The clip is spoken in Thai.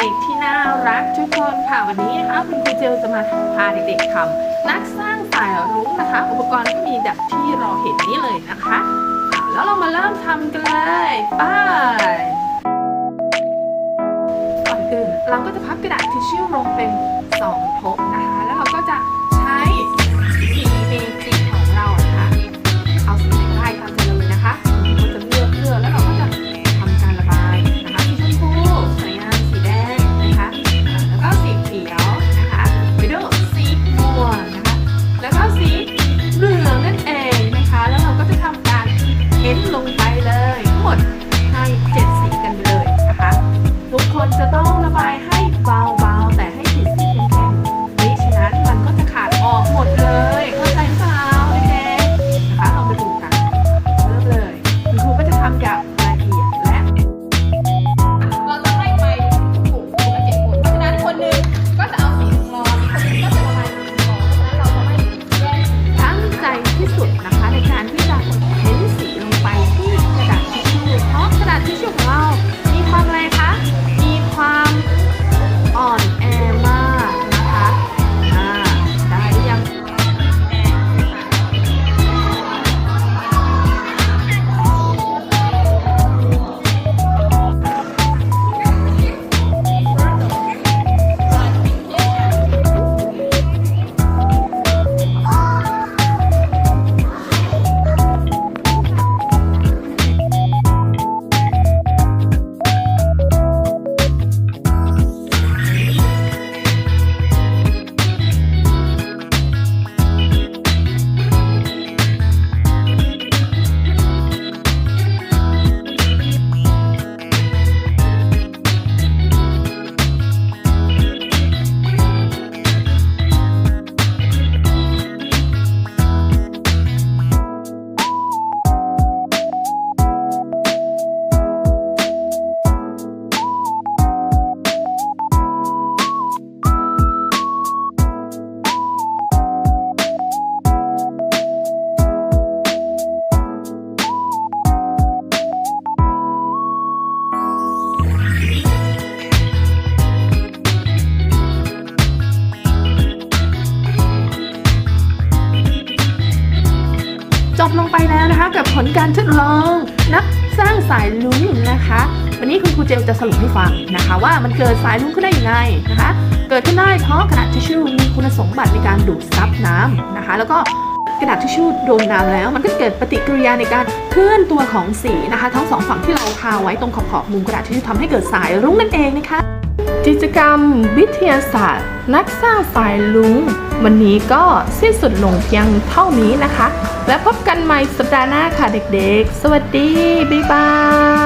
เด็กที่น่ารักช่วันนี้นะคะคุณครูเจลจะมาพาเด็กๆทำนักสร้างสายรุ้งนะคะ อุปกรณ์ก็มีแบบที่เราเห็นนี้เลยนะคะ แล้วเรามาเริ่มทำกันเลยไปก่อนอื่นเราก็จะพับกระดาษทิชชู่ลงเป็นสองทบนะคะ เพ้ บลงไปแล้วนะคะ กับผลการทดลองนักสร้างสายลุ้งนะคะ วันนี้คุณครูเจลจะสรุปให้ฟังนะคะ ว่ามันเกิดสายลุ้งขึ้นได้ยังไงนะคะ เกิดขึ้นได้เพราะกระดาษทิชชู่มีคุณสมบัติในการดูดซับน้ำนะคะ แล้วก็กระดาษทิชชู่โดนน้ำแล้ว มันก็เกิดปฏิกิริยาในการเคลื่อนตัวของสีนะคะ ทั้งสองฝั่งที่เราทาไว้ตรงขอบๆมุมกระดาษทิชชู่ทำให้เกิดสายรุ้งนั่นเองนะคะ กิจกรรมวิทยาศาสตร์ นักสร้างสายลุง วันนี้ก็สิ้นสุดลงเพียงเท่านี้นะคะ แล้วพบกันใหม่สัปดาห์หน้าค่ะเด็กๆ สวัสดี บ๊ายบาย